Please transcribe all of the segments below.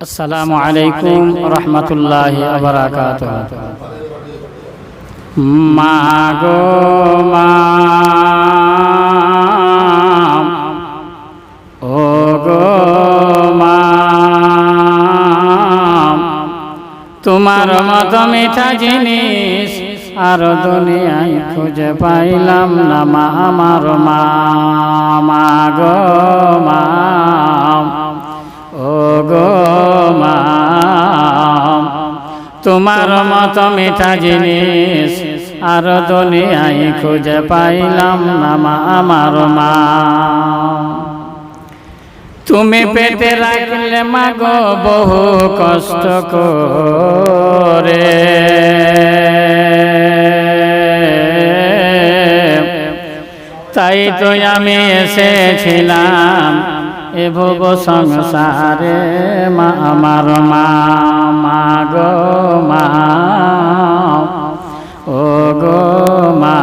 আসসালামু আলাইকুম রহমতুল্লাহ আবরাকাত মা গো মা গো মা তোমার মত মিঠা জিনিস আর দুনিয়ায় খুঁজে পাইলাম না মা, আমার মা মা গো মা তোমার মত মিঠা জিনিস আর দুনিয়ায় খুঁজে পাইলাম না মা আমার মা। তুমি পেটে রাখলে মাগো বহু কষ্ট করে। তাই তো আমি এসেছিলাম এ ভুব সংসারে মা, আমার মা মা গো, মা। ও গো, মা।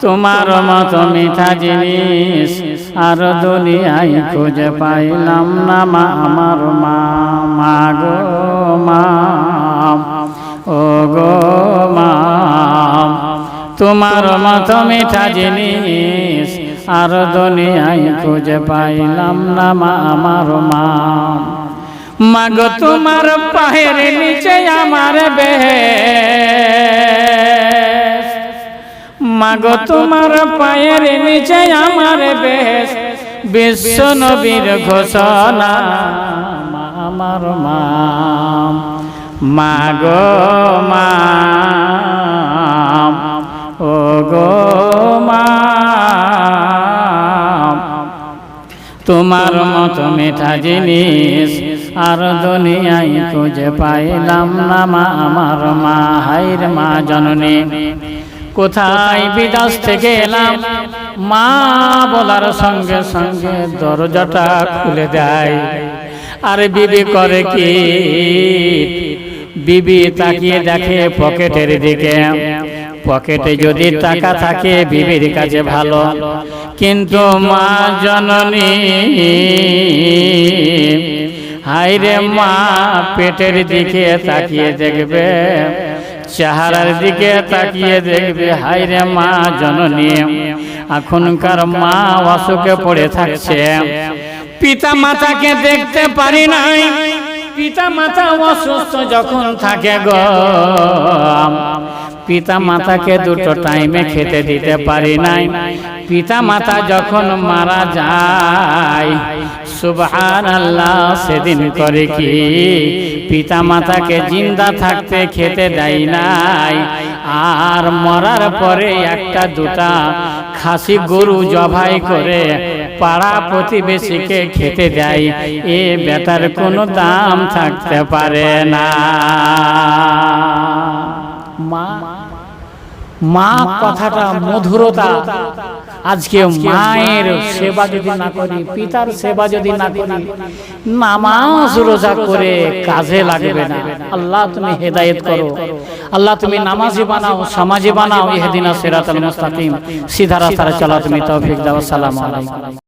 তোমার মতো মিঠা জিনিস আর দুনিয়ায় খুঁজে পাইলাম না মা, আমার মা মা গো, মা। ও গো, মা। তোমার মতো মিঠা জিনিস আর দুনিয়ায় খুঁজে পাইলাম না মা আমার মা। মাগো তোমার পায়ের নিচে আমার বেহে মাগো তোমার পায়ের নিচে আমার বেশ। বিশ্ব নবীর ঘোষণা। মা আমার মা। মাগো মা। তোমার মতো মিঠা জিনিস আর দুনিয়ায় খুঁজে পাইলাম না মা, আমার মা, হাইর মা জননী। কোথায় বিদাস থেকে এলাম? মা বলার সঙ্গে সঙ্গে দরজাটা খুলে দেয়। আর বিবি করে কি? বিবি তাকিয়ে দেখে পকেটের দিকে। পকেটে যদি টাকা থাকে, বিবির কাছে ভালো। কিন্তু মা জননী হাইরে মা, পেটের দিকে তাকিয়ে দেখবে, চেহারার দিকে তাকিয়ে দেখবে হাইরে মা জননী, এখনকার মা অসুখে পড়ে থাকছে। পিতা মাতাকে দেখতে পারি নাই পিতা মাতা অসুস্থ যখন থাকে গো পিতা মাতাকে দুটো টাইমে খেতে দিতে পারি নাই। পিতা মাতা যখন মারা যায় সুবহান আল্লাহ সেদিন করে কি? পিতা মাতাকে জিন্দা থাকতে খেতে দেয় নাই। আর মরার পরে একটা দুটা খাসি গরু জবাই করে পাড়া প্রতিবেশীকে খেতে দেয়। এ বেটার কোনো দাম থাকতে পারে না। মা মা কথাটা, মধুরতা। আজকে মায়ের সেবা যদি না করি, পিতার সেবা যদি না করি, নামাজ রোজা করে কাজে লাগবে না। আল্লাহ তুমি হেদায়েত করো। আল্লাহ তুমি নামাজে বানাও, সমাজে বানাও। ইহদিনা সিরাতাল মুস্তাকিম। সিধা চলা তুমি তৌফিক দাও। সালাম